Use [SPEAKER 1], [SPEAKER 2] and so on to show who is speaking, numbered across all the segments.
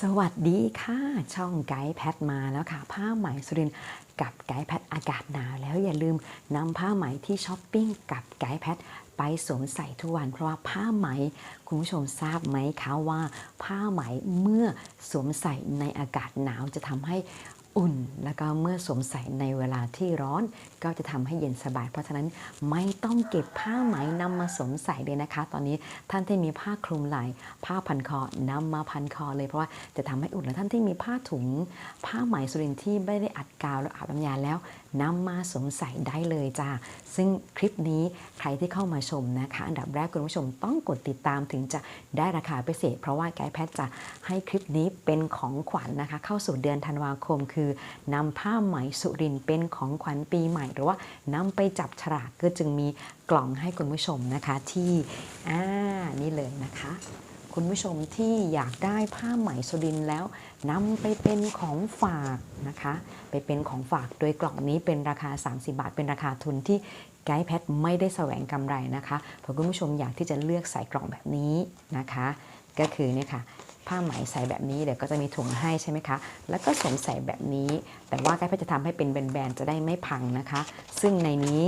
[SPEAKER 1] สวัสดีค่ะ ช่องไกด์แพทมาแล้วค่ะ ผ้าไหมสุรินกับไกด์แพทอากาศหนาวแล้วอย่าลืมนำผ้าไหมที่ช้อปปิ้งกับไกด์แพทไปสวมใส่ทุกวัน เพราะว่าผ้าไหมคุณผู้ชมทราบไหมคะว่า ผ้าไหมเมื่อสวมใส่ในอากาศหนาวจะทำให้ อุ่น แล้วก็เมื่อสวมใส่ในเวลาที่ร้อน ก็จะทำให้เย็นสบาย เพราะฉะนั้นไม่ต้องเก็บผ้าไหมนำมาสวมใส่เลยนะคะ ตอนนี้ท่านที่มีผ้าคลุมไหล่ผ้าพันคอนำมาพันคอเลยเพราะว่าจะทำให้อุ่นแล้วท่านที่มีผ้าถุง ผ้าไหมสุรินที่ไม่ได้อัดกาวแล้วอาบน้ำยาแล้วนำมาสวมใส่ได้เลยจ้าซึ่งคลิปนี้ใครที่เข้ามาชมนะคะ อันดับแรกคุณผู้ชมต้องกดติดตามถึงจะได้ราคาพิเศษ เพราะว่าไกด์แพทจะให้คลิปนี้เป็นของขวัญนะคะ เข้าสู่เดือนธันวาคม คือนำผ้าไหมสุรินเป็นของขวัญปีใหม่ หรือว่านำไปจับฉลากก็จึงมีกล่องให้คุณผู้ชมนะคะที่อ่านี่เลยนะคะ คุณผู้ชมที่อยากได้ผ้าไหมสุรินแล้ว นำไปเป็นของฝากนะคะ ไปเป็นของฝากโดยกล่องนี้เป็นราคา 30 บาท เป็นราคาทุนที่ไกด์แพทไม่ได้แสวงกำไรนะคะเพราะคุณผู้ชมอยากที่จะเลือกใส่กล่องแบบนี้นะคะ ก็คือเนี่ยค่ะผ้าไหมใส่แบบนี้เดี๋ยวก็จะมีถุงให้ใช่ไหมคะ แล้วก็สวมใส่แบบนี้ แต่ว่าไกด์แพทจะทำให้เป็นแบนๆจะได้ไม่พังนะคะ ซึ่งในนี้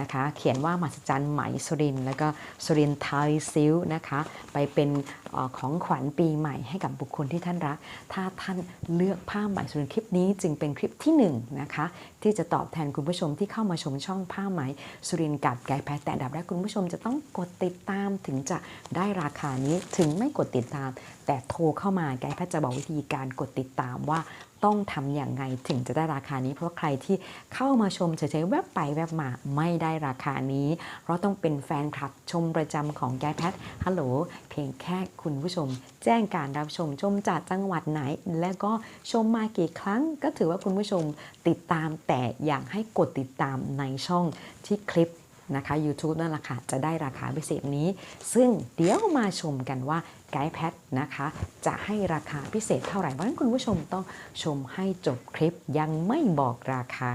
[SPEAKER 1] นะคะเขียนว่ามหัศจรรย์ไหมสุรินแล้วก็สุรินไทยซิลนะคะไปเป็นอของขวัญปีใหม่ให้กับบุคคลที่ท่านรัก ถ้าท่านเลือกผ้าไหมสุรินคลิปนี้จึงเป็นคลิปที่หนึ่งนะคะที่จะตอบแทนคุณผู้ชมที่เข้ามาชมช่องผ้าไหมสุรินกับไกด์แพทแต่ดับแรกคุณผู้ชมจะต้องกดติดตามถึงจะได้ราคานี้ถึงไม่กดติดตาม แต่โทรเข้ามาไกด์แพทจะบอกวิธีการกดติดตามว่า ต้องทำอย่างไงถึงจะได้ราคานี้ เพราะว่าใครที่เข้ามาชมเฉยๆแวบไปแวบมาไม่ได้ราคานี้ เพราะต้องเป็นแฟนคลับชมประจำของไกด์แพทย์ฮัลโหลเพียงแค่คุณผู้ชม แจ้งการรับชมชมจากจังหวัดไหน และก็ชมมากี่ครั้ง ก็ถือว่าคุณผู้ชมติดตามแต่อยากให้กดติดตามในช่องที่คลิปนะคะ YouTube นั่นแหละค่ะจะได้ราคาพิเศษนี้ ซึ่งเดี๋ยวมาชมกันว่า ไกด์แพทนะคะ จะให้ราคาพิเศษเท่าไหร่เพราะฉะนั้นคุณผู้ชมต้องชมให้จบคลิปยังไม่บอกราคา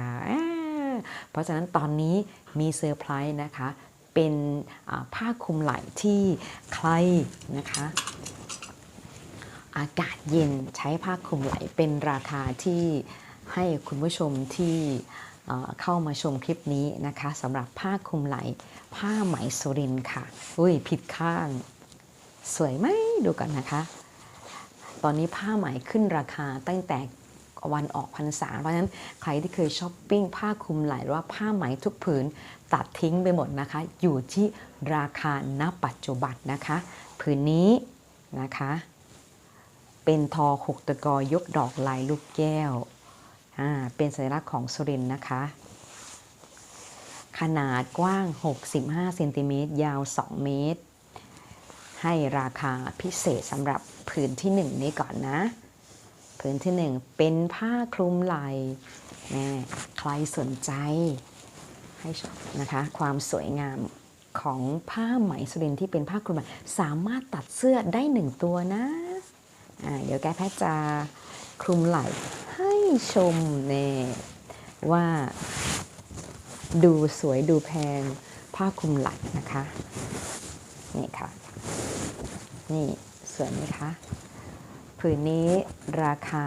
[SPEAKER 1] เพราะฉะนั้นตอนนี้มีเซอร์ไพรส์นะคะ เป็นผ้าคลุมไหล่ที่ใครนะคะอากาศเย็นใช้ผ้าคลุมไหล่เป็นราคาที่ให้คุณผู้ชมที่เข้ามาชมคลิปนี้นะคะสำหรับผ้าคลุมไหล่ผ้าไหมสุรินค่ะ อุ้ยผิดข้าง สวยไหมดูกันนะคะ ตอนนี้ผ้าไหมขึ้นราคาตั้งแต่วันออกพรรษา เพราะฉะนั้นใครที่เคยช้อปปิ้งผ้าคลุมไหล่หรือว่าผ้าไหมทุกผืนตัดทิ้งไปหมดนะคะ อยู่ที่ราคาณปัจจุบันนะคะ ผืนนี้นะคะ เป็นทอหกตะกอยกดอกลายลูกแก้ว เป็นสัญลักษณ์ของสุรินนะคะ ขนาดกว้าง 65เซนติเมตรยาว 2 เมตร ให้ราคาพิเศษสำหรับผืนที่ 1 นี้ก่อนนะ ผืนที่ 1 เป็นผ้าคลุมไหล่แน่ใครสนใจให้ชมนะคะความสวยงามของผ้าไหมสุรินที่เป็นผ้าคลุมไหล่สามารถตัดเสื้อได้หนึ่งตัวนะอ่าเดี๋ยวแกแพทย์จะคลุมไหล่ให้ชมเน่ว่าดูสวยดูแพงผ้าคลุมไหล่นะคะ นี่ค่ะ นี่สวยไหมคะผืนนี้ราคา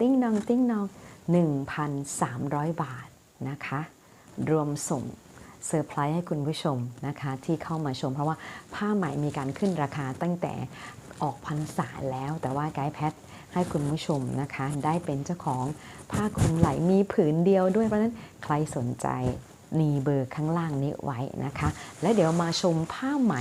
[SPEAKER 1] ติ้งนองติ้งนอง 1,300 บาทนะคะ รวมส่งเซอร์ไพรส์ให้คุณผู้ชมนะคะที่เข้ามาชม เพราะว่าผ้าไหมมีการขึ้นราคาตั้งแต่ออกพรรษาแล้ว แต่ว่าไกด์แพทให้คุณผู้ชมนะคะ ได้เป็นเจ้าของผ้าคลุมไหล่มีผืนเดียวด้วยเพราะฉะนั้นใครสนใจมีเบอร์ข้างล่างนี้ไว้นะคะ และเดี๋ยวมาชมผ้าไหม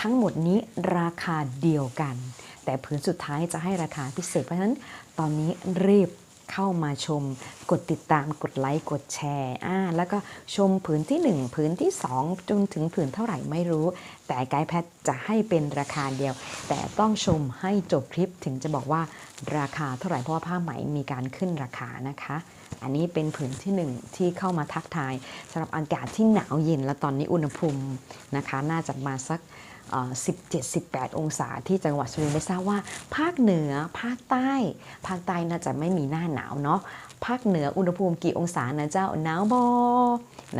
[SPEAKER 1] ทั้งหมดนี้ราคาเดียวกัน แต่ผืนสุดท้ายจะให้ราคาพิเศษ เพราะฉะนั้นตอนนี้รีบเข้ามาชม กดติดตามกดไลค์กดแชร์อ่าแล้วก็ชมผืนที่ 1 ผืนที่ 2 จนถึงผืนเท่าไหร่ไม่รู้ แต่ไกด์แพทจะให้เป็นราคาเดียว แต่ต้องชมให้จบคลิปถึงจะบอกว่าราคาเท่าไหร่เพราะว่าผ้าไหมมีการขึ้นราคานะคะ อันนี้เป็นผืนที่หนึ่งที่เข้ามาทักทายสำหรับอากาศที่หนาวเย็นและตอนนี้อุณหภูมินะคะ น่าจะมาสัก 17-18 องศาที่จังหวัดสุรินทร์ไม่ทราบว่า ภาคเหนือภาคใต้ ภาคใต้น่าจะไม่มีหน้าหนาวเนาะภาคเหนืออุณหภูมิกี่องศานะเจ้าหนาวบอ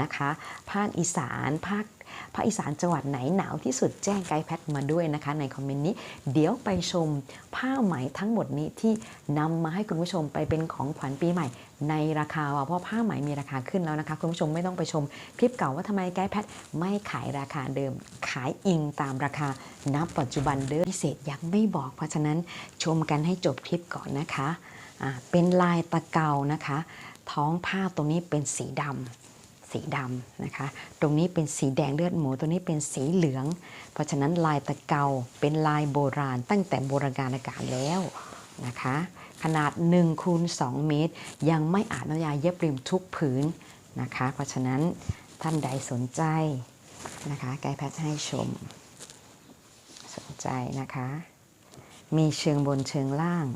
[SPEAKER 1] นะคะ ภาคอีสาน ภาค ภาคอีสานจังหวัดไหนหนาวที่สุดแจ้งไกด์แพทมาด้วยนะคะ ในคอมเมนต์นี้ เดี๋ยวไปชมผ้าไหมทั้งหมดนี้ที่นำมาให้คุณผู้ชมไปเป็นของขวัญปีใหม่ ในราคาเพราะผ้าไหมมีราคาขึ้นแล้วนะคะ คุณผู้ชมไม่ต้องไปชมคลิปเก่าว่าทำไมไกด์แพทไม่ขายราคาเดิม ขายอิงตามราคาณปัจจุบันเดิมพิเศษยังไม่บอก เพราะฉะนั้นชมกันให้จบคลิปก่อนนะคะอ่าเป็นลายตะเกานะคะ ท้องผ้าตรงนี้เป็นสีดำ สีดำนะคะ ตรงนี้เป็นสีแดงเลือดหมูตรงนี้เป็นสีเหลือง เพราะฉะนั้นลายตะเกาเป็นลายโบราณ ตั้งแต่โบราณกาลการแล้วนะคะ ขนาด1คูณ2เมตร ยังไม่อาจน้ำยาเย็บริมทุกผืนนะคะ เพราะฉะนั้นท่านใดสนใจนะคะไกด์แพทย์ให้ชม สนใจนะคะ มีเชิงบนเชิงล่าง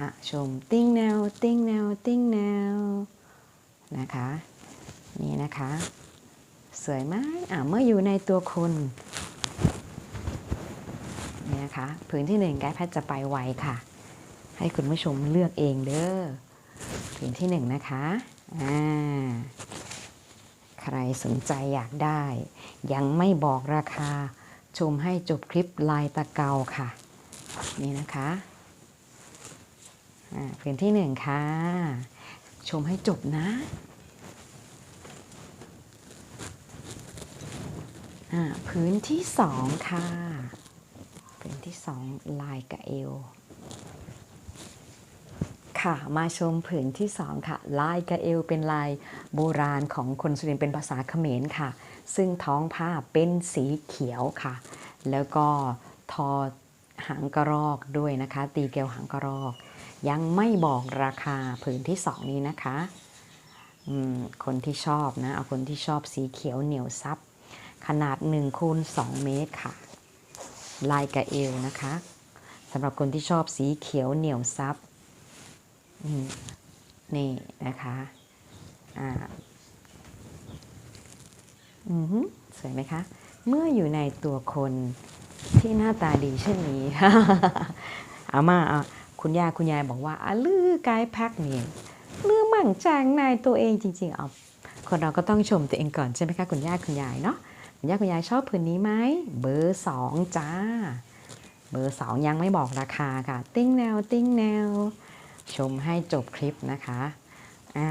[SPEAKER 1] อะชมติ้งแนวติ้งแนวติ้งแนวนะคะ นี่นะคะ สวยไหมอะเมื่ออยู่ในตัวคนนี่นะคะผืนที่หนึ่งไกด์แพทย์จะไปไวค่ะ ให้คุณผู้ชมเลือกเองเด้อผืนที่หนึ่งนะคะอ่าใครสนใจอยากได้ ยังไม่บอกราคาชมให้จบคลิปลายตะเกาค่ะ นี่นะคะอ่าพื้นที่หนึ่งค่ะ ชมให้จบนะ อ่าพื้นที่สองค่ะพื้นที่สองลายกะเอว ค่ะมาชมผืนที่สองค่ะ ลายกระเอวเป็นลายโบราณของคนสุรินเป็นภาษาเขมรค่ะ ซึ่งท้องผ้าเป็นสีเขียวค่ะ แล้วก็ทอหางกระรอกด้วยนะคะ ตีเกลียวหางกระรอก ยังไม่บอกราคาผืนที่สองนี้นะคะคนที่ชอบนะ เอาคนที่ชอบสีเขียวเหนียวซับ ขนาด1คูณ2เมตรค่ะ ลายกระเอวนะคะสำหรับคนที่ชอบสีเขียวเหนียวซับนี่นะคะอ่าอือสวยไหมคะ เมื่ออยู่ในตัวคนที่หน้าตาดีเช่นนี้เอามาเอาคุณย่าคุณยายบอกว่าอลือกด์แพ็กนี่ลือมั่งจางนายตัวเองจริง ๆ เอาคนเราก็ต้องชมตัวเองก่อนใช่ไหมคะ คุณย่าคุณยายเนาะ คุณย่าคุณยายชอบผืนนี้ไหมเบอร์สองจ้า เบอร์สองยังไม่บอกราคาค่ะ ติ้งแนวติ้งแนว ชมให้จบคลิปนะคะอ่า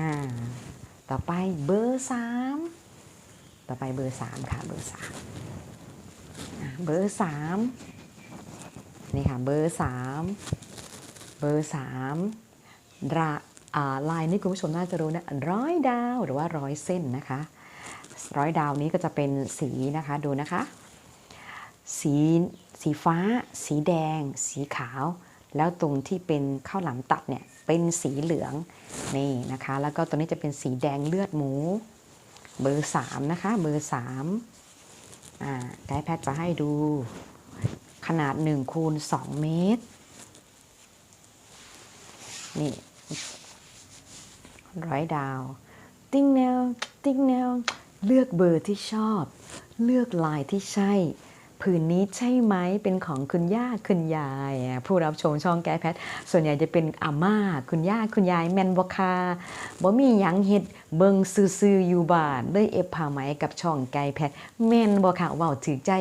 [SPEAKER 1] ต่อไปเบอร์สามต่อไปเบอร์สามค่ะเบอร์สามเบอร์สามนี่ค่ะเบอร์สามเบอร์สามราลายนี้คุณผู้ชมน่าจะรู้นะร้อยดาวหรือว่าร้อยเส้นนะคะ ร้อยดาวนี้ก็จะเป็นสีนะคะดูนะคะ สีสีฟ้า สีแดง สีขาว แล้วตรงที่เป็นข้าวหลามตัดเนี่ยเป็นสีเหลืองนี่นะคะ แล้วก็ตัวนี้จะเป็นสีแดงเลือดหมู เบอร์สามนะคะเบอร์สามอ่าไกด์แพทย์จะให้ดูขนาด1คูณ2เมตร นี่ร้อยดาว ติ้งแนว ติ้งแนว เลือกเบอร์ที่ชอบ เลือกลายที่ใช่ ผืนนี้ใช่ไหมเป็นของคุณย่าคุณยาย ผู้รับชมช่องแก้แพท ส่วนใหญ่จะเป็นอาม่า คุณย่าคุณยายแมนบคาบ่มีหยังเฮ็ดเบิงซื่อๆอยู่บ้านเลยเอฟผ้าไหมกับช่องไก่แพทแมนบ่ค่ะเว้าถูกใจ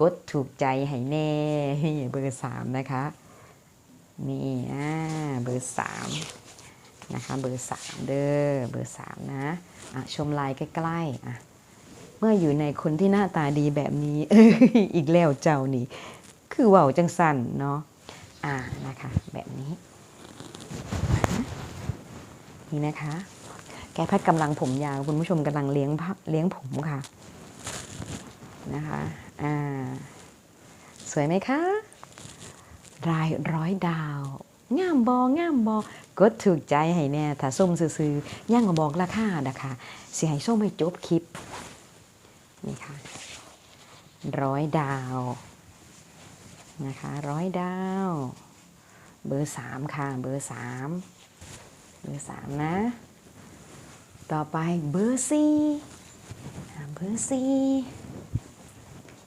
[SPEAKER 1] กดถูกใจให้แน่เบอร์สามนะคะ นี่อ่าเบอร์สาม นะคะเบอร์สามเด้อเบอร์สามนะะชมลายใกล้ๆอะเมื่ออยู่ในคนที่หน้าตาดีแบบนี้เอ้ยอีกแล้วเจ้านี่ คือเว่าวจังสันเนาะอ่านะคะแบบนี้ นี่นะคะ แกพัดกำลังผมยาว คุณผู้ชมกำลังเลี้ยงเลี้ยงผมค่ะนะคะอ่าสวยไหมคะรายร้อยดาว งามบองามบอ กดถูกใจให้แน่ถ้าส้มซื้อๆย่างมาบอกราคานะคะสิให้ส้มให้จบคลิปนี่ค่ะร้อยดาวนะคะร้อยดาว เบอร์สามค่ะเบอร์สามเบอร์สามนะ ต่อไปเบอร์สี่เบอร์สี่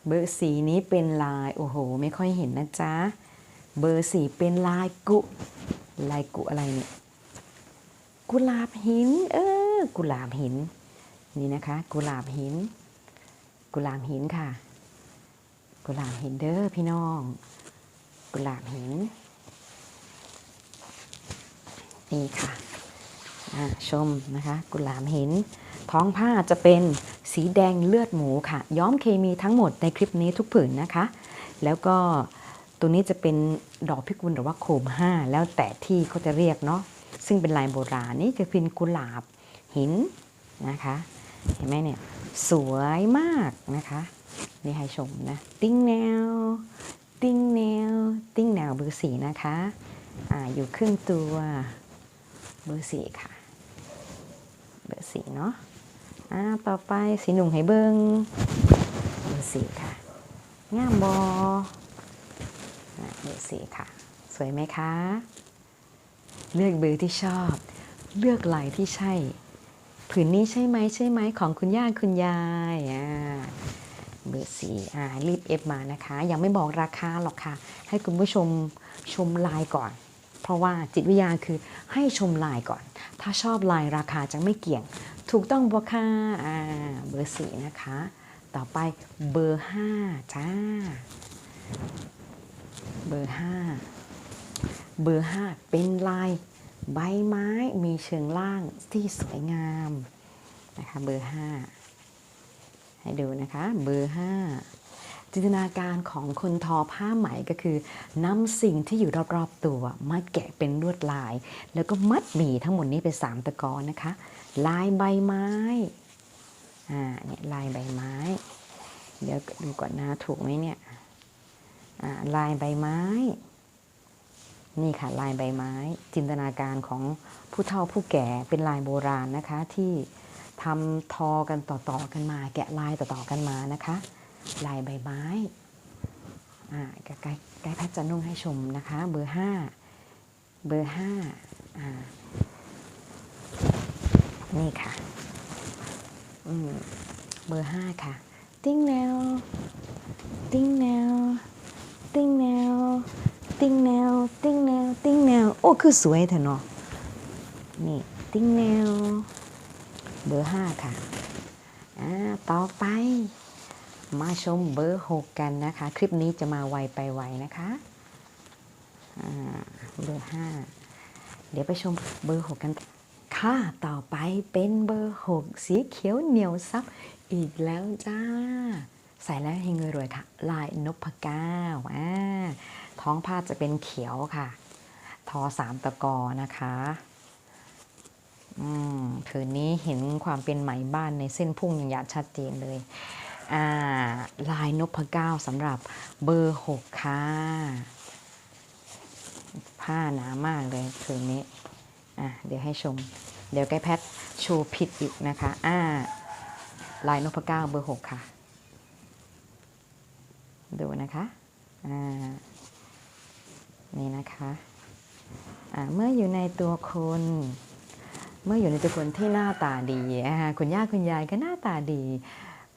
[SPEAKER 1] เบอร์สีนี้เป็นลาย โอ้โห ไม่ค่อยเห็นนะจ๊ะ เบอร์สี่เป็นลายกุ ลายกุอะไรเนี่ยกุหลาบหิน เออ กุหลาบหิน นี่นะคะ กุหลาบหิน กุหลาบหินค่ะ กุหลาบหินเด้อพี่น้อง กุหลาบหิน นี่ค่ะชมนะคะ กุหลาบหิน ท้องผ้าจะเป็นสีแดงเลือดหมูค่ะ ย้อมเคมีทั้งหมดในคลิปนี้ทุกผืนนะคะ แล้วก็ ตัวนี้จะเป็นดอกพิกุลหรือว่าโคมห้าแล้วแต่ที่เขาจะเรียกเนาะซึ่งเป็นลายโบราณนี่จะเป็นกุหลาบหินนะคะ เห็นไหมเนี่ยสวยมากนะคะนี่ให้ชมนะ ติ้งแนว ติ้งแนว ติ้งแนวเบอร์สีนะคะอ่าอยู่ครึ่งตัวเบอร์สีค่ะเบอร์สีเนาะอ่าต่อไปสีหนุ่มให้เบิงเบอร์สีค่ะงามบอ เบอร์สีค่ะ สวยไหมคะ เลือกเบอร์ที่ชอบ เลือกลายที่ใช่ ผืนนี้ใช่ไหมใช่ไหมของคุณย่าคุณยายอ่าเบอร์สีอ่ารีบเอฟมานะคะ ยังไม่บอกราคาหรอกค่ะ ให้คุณผู้ชมชมลายก่อน เพราะว่าจิตวิทยาคือให้ชมลายก่อน ถ้าชอบลายราคาจะไม่เกี่ยง ถูกต้องบวค่ะอ่าเบอร์สีนะคะ ต่อไปเบอร์ห้าจ้า เบอร์ห้าเบอร์ห้าเป็นลายใบไม้มีเชิงล่างที่สวยงามนะคะเบอร์ 5 ให้ดูนะคะเบอร์ 5 จินตนาการของคนทอผ้าไหมก็คือนำสิ่งที่อยู่รอบๆตัวมาแกะเป็นลวดลาย แล้วก็มัดหมี่ทั้งหมดนี้เป็นสามตะกอนนะคะ ลายใบไม้อ่าเนี่ยลายใบไม้ เดี๋ยวดูก่อนนะถูกไหมเนี่ย ลายใบไม้ นี่ค่ะลายใบไม้ จินตนาการของผู้เฒ่าผู้แก่เป็นลายโบราณนะคะ ที่ทำทอกันต่อๆกันมา แกะลายต่อๆกันมานะคะ ลายใบไม้อ่าใกล้ๆใกล้แพทย์จะนุ่งให้ชมนะคะ เบอร์ห้าเบอร์ห้านี่ค่ะเบอร์ห้าค่ะ ติ้งแนวติ้งแนว ติ้งแนว ติ้งแนว ติ้งแนว ติ้งแนว โอ้ คือสวยเถอะเนาะนี่ ติ้งแนว เบอร์ห้าค่ะ อ่า ต่อไป มาชมเบอร์หกกันนะคะ คลิปนี้จะมาไวไปไวนะคะ อ่า เบอร์ห้า เดี๋ยวไปชมเบอร์หกกันค่ะ ต่อไปเป็นเบอร์หกสีเขียวเหนียวซับอีกแล้วจ้า ใส่แล้วเฮงรวยค่ะ ลายนพเก้าอ่าท้องผ้าจะเป็นเขียวค่ะ ทอสามตะกอนะคะอืมผืนนี้เห็นความเป็นไหมบ้านในเส้นพุ่งอย่างชัดเจนเลยอ่าลายนพเก้าสำหรับเบอร์หกค่ะ ผ้าหนามากเลยผืนนี้อะเดี๋ยวให้ชม เดี๋ยวแกแพทโชว์ผิดอีกนะคะอ่าลายนพเก้าเบอร์หกค่ะ ดูนะคะนี่นะคะเมื่ออยู่ในตัวคน เมื่ออยู่ในตัวคนที่หน้าตาดีคุณย่าคุณยายก็หน้าตาดี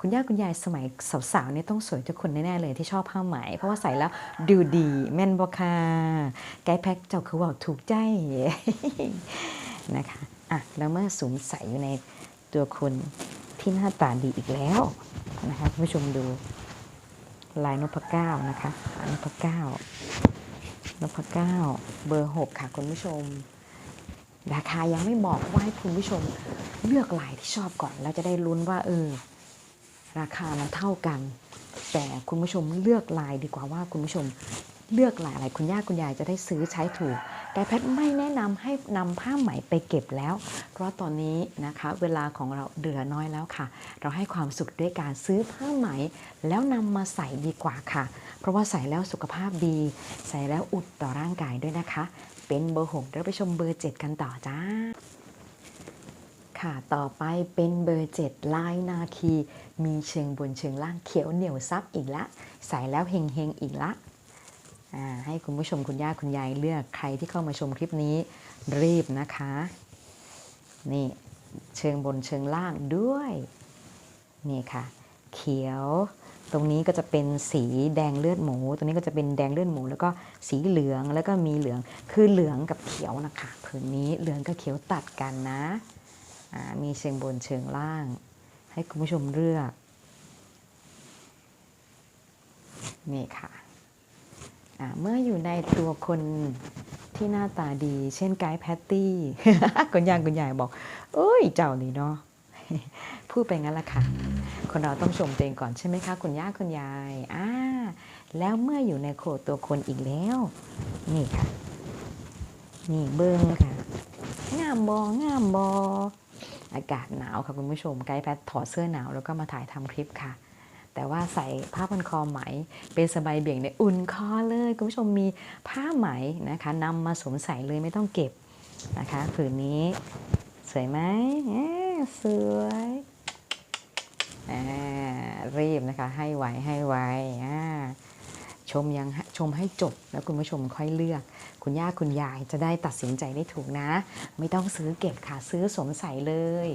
[SPEAKER 1] คุณย่าคุณยายสมัยสาวๆนี่ต้องสวยทุกคนแน่ๆเลยที่ชอบผ้าไหม เพราะว่าใส่แล้วดูดีแม่นบอค่ะไกด์แพ็กเจ้าคือว่าถูกใจนะคะอะแล้วเมื่อสวมใส่อยู่ในตัวคนที่หน้าตาดีอีกแล้วนะคะผู้ชมดู ลายนพเก้านะคะนพเก้านพเก้าเบอร์หกค่ะคุณผู้ชม ราคายังไม่บอกว่าให้คุณผู้ชมเลือกลายที่ชอบก่อนแล้วจะได้ลุ้นว่าเออ ราคามันเท่ากัน แต่คุณผู้ชมเลือกลายดีกว่าว่าคุณผู้ชมเลือกลายอะไรคุณย่าคุณยายจะได้ซื้อใช้ถูก แต่แพทย์ไม่แนะนำให้นำผ้าไหมไปเก็บแล้ว เพราะตอนนี้นะคะเวลาของเราเหลือน้อยแล้วค่ะ เราให้ความสุขด้วยการซื้อผ้าไหม แล้วนำมาใส่ดีกว่าค่ะ เพราะว่าใส่แล้วสุขภาพดี ใส่แล้วอุดต่อร่างกายด้วยนะคะ เป็นเบอร์หกเดี๋ยวไปชมเบอร์เจ็ดกันต่อจ้าค่ะ ต่อไปเป็นเบอร์ 7 ลายนาคี มีเชิงบนเชิงล่างเขียวเหนียวซับอีกละ ใส่แล้วเฮงเฮงอีกละ ให้คุณผู้ชมคุณย่าคุณยายเลือกใครที่เข้ามาชมคลิปนี้รีบนะคะ นี่เชิงบนเชิงล่างด้วย นี่ค่ะ เขียว ตรงนี้ก็จะเป็นสีแดงเลือดหมู ตรงนี้ก็จะเป็นแดงเลือดหมู แล้วก็สีเหลืองแล้วก็มีเหลืองคือเหลืองกับเขียวนะคะผืนนี้เหลืองกับเขียวตัดกันนะมีเชิงบนเชิงล่าง ให้คุณผู้ชมเลือก นี่ค่ะ เมื่ออยู่ในตัวคนที่หน้าตาดี เช่นไกด์แพตตี้คุณยายคุณยายบอกเอ้ยเจ้านี่เนาะพูดไปงั้นละค่ะ คนเราต้องชมตัวเองก่อนใช่ไหมคะ คุณย่าคุณยายอ่าแล้วเมื่ออยู่ในโคตัวคนอีกแล้ว นี่ค่ะ นี่เบิ้งค่ะ งามบองามบออากาศหนาวค่ะคุณผู้ชมไกด์แพทถอดเสื้อหนาวแล้วก็มาถ่ายทำคลิปค่ะ แต่ว่าใส่ผ้าพันคอไหม เป็นสบายเบี่ยงเนี่ยอุ่นคอเลยคุณผู้ชมมีผ้าไหมนะคะนำมาสวมใส่เลยไม่ต้องเก็บนะคะผืนนี้สวยไหมสวยรีบนะคะให้ไวให้ไวอ่า ชมยังชมให้จบแล้วคุณผู้ชมค่อยเลือก คุณย่าคุณยายจะได้ตัดสินใจได้ถูกนะ ไม่ต้องซื้อเก็บค่ะซื้อสวมใส่เลย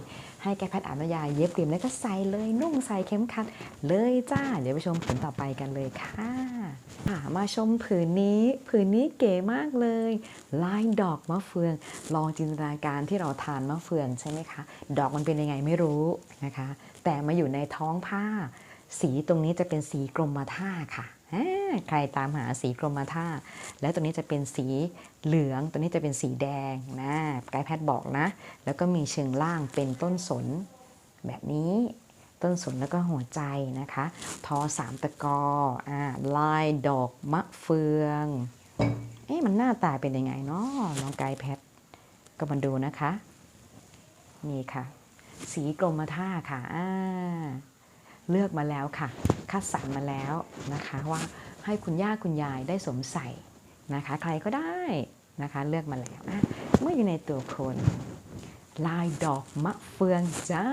[SPEAKER 1] ให้แกแพทย์อานยาเย็บเรียมแล้วก็ใส่เลยนุ่งใส่เข็มขัด เลยจ้า เดี๋ยวไปชมผืนต่อไปกันเลยค่ะอะมาชมผืนนี้ ผืนนี้เก๋มากเลย ลายดอกมะเฟือง ลองจินตนาการที่เราทานมะเฟืองใช่ไหมคะ ดอกมันเป็นยังไงไม่รู้นะคะ แต่มาอยู่ในท้องผ้า สีตรงนี้จะเป็นสีกรมท่าค่ะ ใครตามหาสีกรมท่า แล้วตัวนี้จะเป็นสีเหลือง ตัวนี้จะเป็นสีแดงนะไกด์แพทย์บอกนะ แล้วก็มีเชิงล่างเป็นต้นสนแบบนี้ต้นสนแล้วก็หัวใจนะคะ ทอสามตะกออ่าลายดอกมะเฟือง เอ๊ะมันหน้าตาเป็นยังไงเนาะน้องไกด์แพทก็มาดูนะคะ นี่ค่ะ สีกรมท่าค่ะอ่า เลือกมาแล้วค่ะ คัดสรรมาแล้วนะคะว่าให้คุณย่าคุณยายได้สวมใส่นะคะ ใครก็ได้นะคะเลือกมาแล้วอะเมื่ออยู่ในตัวคน ลายดอกมะเฟืองจ้า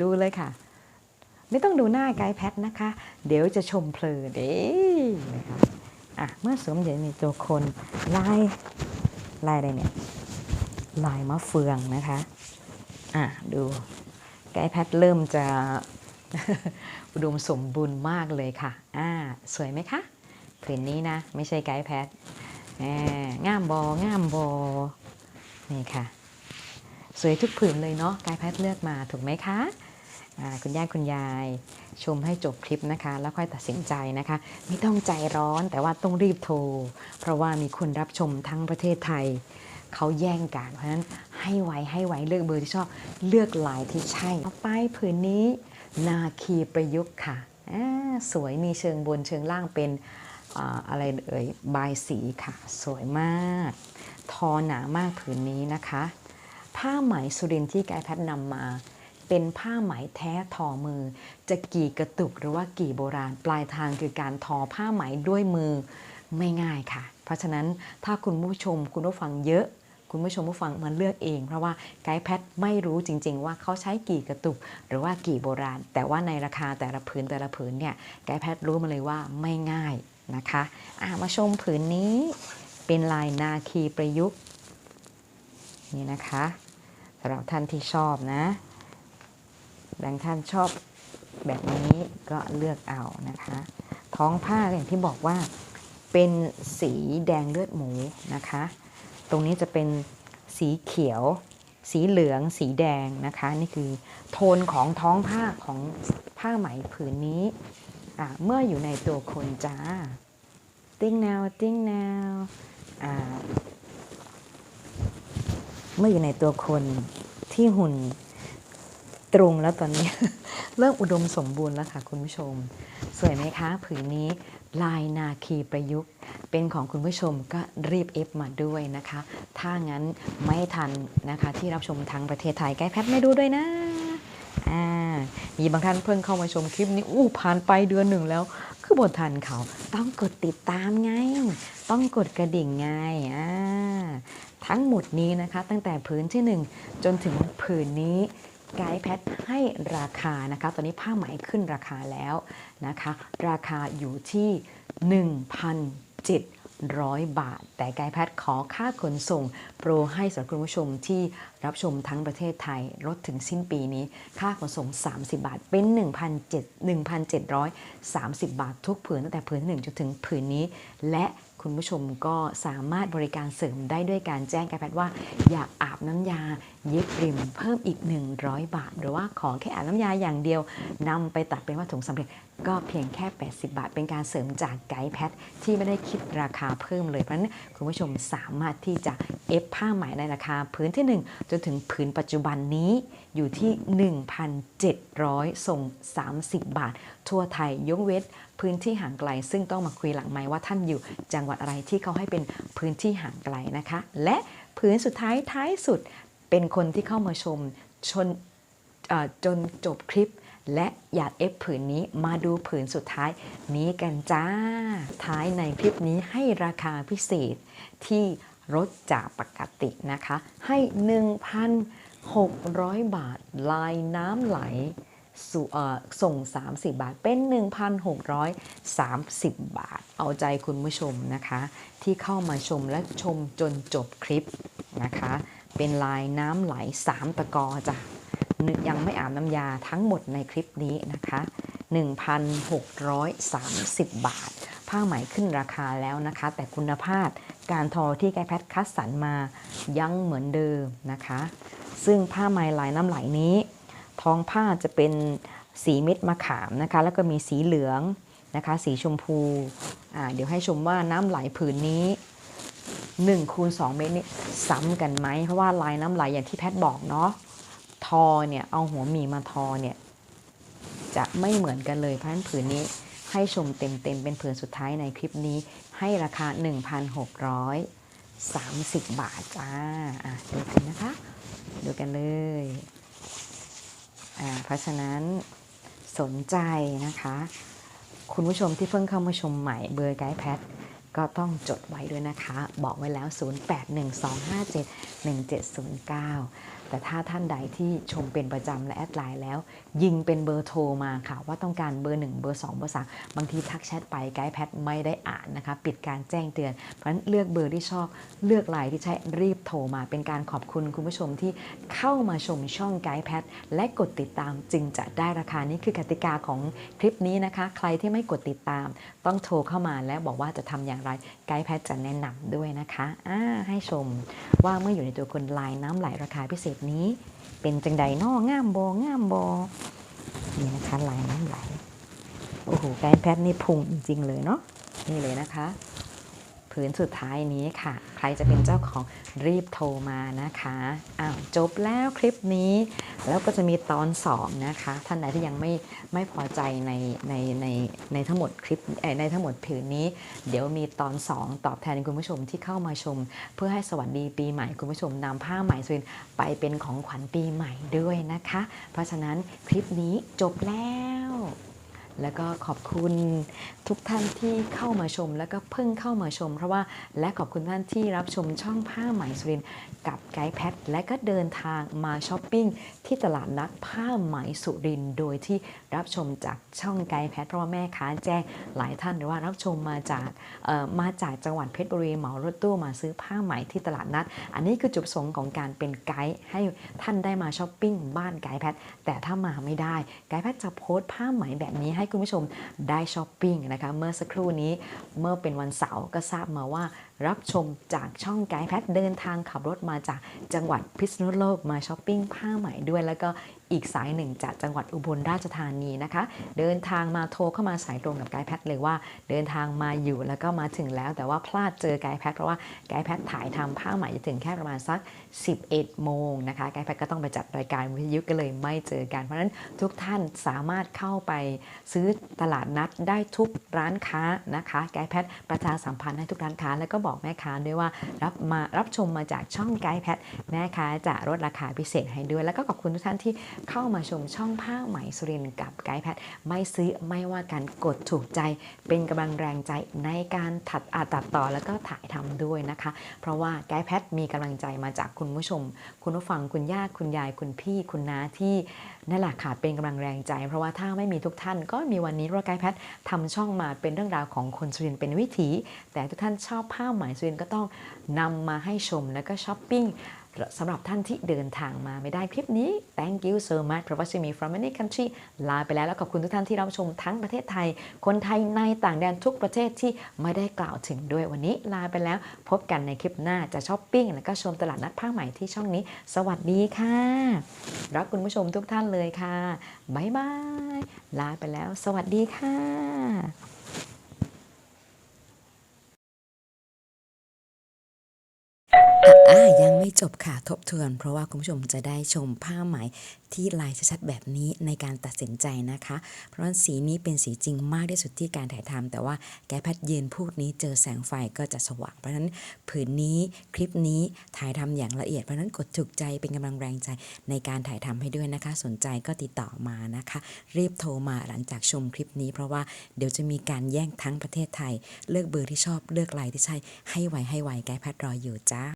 [SPEAKER 1] ดูเลยค่ะ ไม่ต้องดูหน้าไกด์แพทนะคะ เดี๋ยวจะชมเพลินเด้นะคะอะเมื่อสวมอยู่ในตัวคน ลายลายอะไรเนี่ยลายมะเฟืองนะคะ อะดูไกด์แพทเริ่มจะ อุดมสมบูรณ์มากเลยค่ะ อ่า สวยไหมคะผืนนี้นะ ไม่ใช่ไกด์แพทแหมงามบองามบอนี่ค่ะ สวยทุกผืนเลยเนาะไกด์แพทเลือกมาถูกไหมคะคุณย่าคุณยายชมให้จบคลิปนะคะ แล้วค่อยตัดสินใจนะคะ ไม่ต้องใจร้อนแต่ว่าต้องรีบโทร เพราะว่ามีคนรับชมทั้งประเทศไทย เขาแย่งกันเพราะฉะนั้นให้ไวให้ไวเลือกเบอร์ที่ชอบเลือกลายที่ใช่ต่อไปผืนนี้ นาคีประยุกต์ค่ะ สวยมีเชิงบนเชิงล่างเป็นอะไรเอ่ยบายสีค่ะ สวยมาก ทอหนามากผืนนี้นะคะ ผ้าไหมสุรินที่กด์แพทย์นำมา เป็นผ้าไหมแท้ทอมือ จะกี่กระตุกหรือว่ากี่โบราณ ปลายทางคือการทอผ้าไหมด้วยมือไม่ง่ายค่ะ เพราะฉะนั้นถ้าคุณผู้ชมคุณผู้ฟังเยอะ คุณผู้ชมผู้ฟังมาเลือกเอง เพราะว่าไกด์แพทไม่รู้จริง ๆ ว่าเขาใช้กี่กระตุก หรือว่ากี่โบราณ แต่ว่าในราคาแต่ละผืนแต่ละผืนเนี่ยไกด์แพทรู้มาเลยว่าไม่ง่ายนะคะะมาชมผืนนี้เป็นลายนาคีประยุกต์นี่นะคะสำหรับท่านที่ชอบนะบางท่านชอบแบบนี้ก็เลือกเอานะคะ ท้องผ้าอย่างที่บอกว่าเป็นสีแดงเลือดหมูนะคะ ตรงนี้จะเป็นสีเขียว สีเหลือง สีแดงนะคะ นี่คือโทนของท้องผ้าของผ้าไหมผืนนี้ เมื่ออยู่ในตัวคนจ้า ติ้งแนวติ้งแนวเมื่ออยู่ในตัวคนที่หุ่นตรงแล้วตอนนี้ เริ่มอุดมสมบูรณ์แล้วค่ะคุณผู้ชม สวยไหมคะ ผืนนี้ ลายนาคีประยุกต์ เป็นของคุณผู้ชมก็รีบเอฟมาด้วยนะคะ ถ้างั้นไม่ทันนะคะ ที่รับชมทั้งประเทศไทยใกล้แพทไม่ดูด้วยนะอ่ามีบางท่านเพิ่งเข้ามาชมคลิปนี้อู้ผ่านไปเดือนหนึ่งแล้ว คือบททันเขาต้องกดติดตามไง ต้องกดกระดิ่งไงอ่าทั้งหมดนี้นะคะ ตั้งแต่ผืนที่ 1 จนถึงผืนนี้ ไกด์แพทให้ราคานะคะ ตอนนี้ผ้าไหมขึ้นราคาแล้วนะคะ ราคาอยู่ที่ 1,700 บาท แต่ไกด์แพทขอค่าขนส่งโปรให้สำหรับคุณผู้ชมที่รับชมทั้งประเทศไทยลดถึงสิ้นปีนี้ ค่าขนส่ง 30 บาท เป็น 1,730 บาท ทุกผืนตั้งแต่ผืน1จนถึงผืนนี้ และคุณผู้ชมก็สามารถบริการเสริมได้ด้วยการแจ้งไกด์แพทว่าอยากอาบน้ำยาเย็บริมเพิ่มอีก 100 บาท หรือว่าขอแค่อาบน้ำยาอย่างเดียวนำไปตัดเป็นวัตถุสำเร็จก็เพียงแค่ 80 บาท เป็นการเสริมจากไกด์แพทที่ไม่ได้คิดราคาเพิ่มเลย เพราะฉะนั้นคุณผู้ชมสามารถที่จะเอฟผ้าไหมในราคาพื้นที่ 1 จนถึงพื้นปัจจุบันนี้อยู่ที่ 1,700 ส่ง 30 บาท ทั่วไทยยกเว้นพื้นที่ห่างไกล ซึ่งต้องมาคุยหลังไม้ว่าท่านอยู่จังหวัดอะไรที่เขาให้เป็นพื้นที่ห่างไกลนะคะ และพื้นสุดท้ายท้ายสุด เป็นคนที่เข้ามาชมชนจนจบคลิป และอยากเอฟผืนนี้มาดูผืนสุดท้ายนี้กันจ้า ท้ายในคลิปนี้ให้ราคาพิเศษที่ลดจากปกตินะคะ ให้ 1,600 บาทลายน้ำไหลสู่เอ่อส่ง 30 บาท เป็น 1,630 บาท เอาใจคุณผู้ชมนะคะ ที่เข้ามาชมและชมจนจบคลิปนะคะ เป็นลายน้ำไหล 3 ตะกอจ้ะยังไม่อาบน้ำยาทั้งหมดในคลิปนี้นะคะ 1,630 บาท ผ้าไหมขึ้นราคาแล้วนะคะ แต่คุณภาพการทอที่ไกแพทคัดสรรมายังเหมือนเดิมนะคะ ซึ่งผ้าไหมลายน้ำไหลนี้ ท้องผ้าจะเป็นสีเม็ดมะขามนะคะ แล้วก็มีสีเหลืองนะคะ สีชมพู เดี๋ยวให้ชมว่าน้ำไหลผืนนี้ 1คูณ2เมตรนี่ซ้ำกันไหมเพราะว่าลายน้ำไหลอย่างที่แพทบอกเนาะทอเนี่ยเอาหัวหมีมาทอเนี่ยจะไม่เหมือนกันเลยเพราะฉะนั้นผืนนี้ให้ชมเต็มๆ เป็นผืนสุดท้ายในคลิปนี้ ให้ราคา 1,630 บาทจ้าอะดูกันนะคะ ดูกันเลยอ่าเพราะฉะนั้นสนใจนะคะ คุณผู้ชมที่เพิ่งเข้ามาชมใหม่เบอร์ไกด์แพท ก็ต้องจดไว้ด้วยนะคะ บอกไว้แล้ว 0812571709 แต่ถ้าท่านใดที่ชมเป็นประจำและแอดไลน์แล้ว ยิงเป็นเบอร์โทรมาค่ะ ว่าต้องการเบอร์ 1 เบอร์ 2 เบอร์ 3 บางทีทักแชทไปไกด์แพทไม่ได้อ่านนะคะ ปิดการแจ้งเตือน เพราะฉะนั้นเลือกเบอร์ที่ชอบ เลือกไลน์ที่ใช้รีบโทรมาเป็นการขอบคุณคุณผู้ชมที่เข้ามาชมช่องไกด์แพทและกดติดตามจึงจะได้ราคานี้คือกติกาของคลิปนี้นะคะ ใครที่ไม่กดติดตามต้องโทรเข้ามาแล้วบอกว่าจะทำอย่างไรไกด์แพทจะแนะนำด้วยนะคะะให้ชมว่าเมื่ออยู่ในตัวคนลายน้ำไหลราคาพิเศษนี้ เป็นจังใดนองามโบงามโบนี่นะคะลายน้ำไหลโอ้โหไกด์แพทนี่พุงจริงๆเลยเนาะนี่เลยนะคะ ผืนสุดท้ายนี้ค่ะ ใครจะเป็นเจ้าของรีบโทรมานะคะอ้าวจบแล้วคลิปนี้ แล้วก็จะมีตอน 2 นะคะ ท่านไหนที่ยังไม่ไม่พอใจในในในในทั้งหมดคลิปในทั้งหมดผืนนี้ เดี๋ยวมีตอน 2 ตอบแทนคุณผู้ชมที่เข้ามาชม เพื่อให้สวัสดีปีใหม่คุณผู้ชมนำผ้าไหมสวินไปเป็นของขวัญปีใหม่ด้วยนะคะ เพราะฉะนั้นคลิปนี้จบแล้ว แล้วก็ขอบคุณทุกท่านที่เข้ามาชม แล้วก็เพิ่งเข้ามาชม เพราะว่าและขอบคุณท่านที่รับชมช่องผ้าไหมสุรินกับไกด์แพทและก็เดินทางมาช้อปปิ้งที่ตลาดนัดผ้าไหมสุรินโดยที่รับชมจากช่องไกด์แพทเพราะว่าแม่ค้าแจ้งหลายท่านหรือว่ารับชมมาจากมาจากจังหวัดเพชรบุรีเหมารถตู้มาซื้อผ้าไหมที่ตลาดนัด อันนี้คือจุดประสงค์ของการเป็นไกด์ให้ท่านได้มาช้อปปิ้งบ้านไกด์แพทแต่ถ้ามาไม่ได้ไกด์แพทจะโพสต์ผ้าไหมแบบนี้ให้คุณผู้ชมได้ช้อปปิ้งนะคะเมื่อสักครู่นี้เมื่อเป็นวันเสาร์ก็ทราบมาว่า รับชมจากช่องไกด์แพทเดินทางขับรถมาจากจังหวัดพิษณุโลกมาช้อปปิ้งผ้าไหมด้วย แล้วก็ อีกสายหนึ่งจากจังหวัดอุบลราชธานีนะคะ เดินทางมาโทรเข้ามาสายตรงกับไกด์แพทเลยว่า เดินทางมาอยู่แล้วก็มาถึงแล้ว แต่ว่าพลาดเจอไกด์แพทเพราะว่าไกด์แพทถ่ายทำผ้าไหมจะถึงแค่ประมาณสัก 11 โมงนะคะไกด์แพทก็ต้องไปจัดรายการวิทยุก็เลยไม่เจอกัน เพราะฉะนั้นทุกท่านสามารถเข้าไปซื้อตลาดนัดได้ทุกร้านค้านะคะไกด์แพทประชาสัมพันธ์ให้ทุกร้านค้า แล้วก็บอกแม่ค้าด้วยว่ารับมารับชมมาจากช่องไกด์แพทแม่ค้าจะลดราคาพิเศษให้ด้วย แล้วก็ขอบคุณทุกท่านที่เข้ามาชมช่องผ้าไหมสุรินกับไกด์แพทไม่ซื้อไม่ว่ากันกดถูกใจ เป็นกำลังแรงใจในการถัดอาตัดต่อแล้วก็ถ่ายทำด้วยนะคะ เพราะว่าไกด์แพทมีกำลังใจมาจากคุณผู้ชม คุณผู้ฟังคุณย่าคุณยายคุณพี่คุณน้าที่นั่นแหละค่ะเป็นกำลังแรงใจ เพราะว่าถ้าไม่มีทุกท่านก็มีวันนี้เพราะไกด์แพททำช่องมาเป็นเรื่องราวของคนสุรินเป็นวิถี แต่ทุกท่านชอบผ้าไหมสุรินก็ต้องนำมาให้ชมแล้วก็ช้อปปิ้ง สำหรับท่านที่เดินทางมาไม่ได้คลิปนี้ thank you so much for watching me from any country ลาไปแล้วแล้วขอบคุณทุกท่านที่รับชมทั้งประเทศไทย คนไทยในต่างแดนทุกประเทศที่ไม่ได้กล่าวถึงด้วยวันนี้ลาไปแล้ว พบกันในคลิปหน้าจะช้อปปิ้งแล้วก็ชมตลาดนัดผ้าใหม่ที่ช่องนี้ สวัสดีค่ะ รักคุณผู้ชมทุกท่านเลยค่ะบ๊ายบายลาไปแล้ว สวัสดีค่ะ อ่ายังไม่จบค่ะทบทวน เพราะว่าคุณผู้ชมจะได้ชมผ้าไหมที่ลายชัดๆแบบนี้ในการตัดสินใจนะคะ เพราะว่าสีนี้เป็นสีจริงมากที่สุดที่การถ่ายทำแต่ว่าแกแพทยืนพูดนี้เจอแสงไฟก็จะสว่าง เพราะฉะนั้นผืนนี้คลิปนี้ถ่ายทำอย่างละเอียด เพราะฉะนั้นกดถูกใจเป็นกำลังแรงใจในการถ่ายทำให้ด้วยนะคะ สนใจก็ติดต่อมานะคะ รีบโทรมาหลังจากชมคลิปนี้ เพราะว่าเดี๋ยวจะมีการแย่งทั้งประเทศไทย เลือกเบอร์ที่ชอบเลือกลายที่ใช่ให้ไวให้ไวแกแพทรออยู่จ้า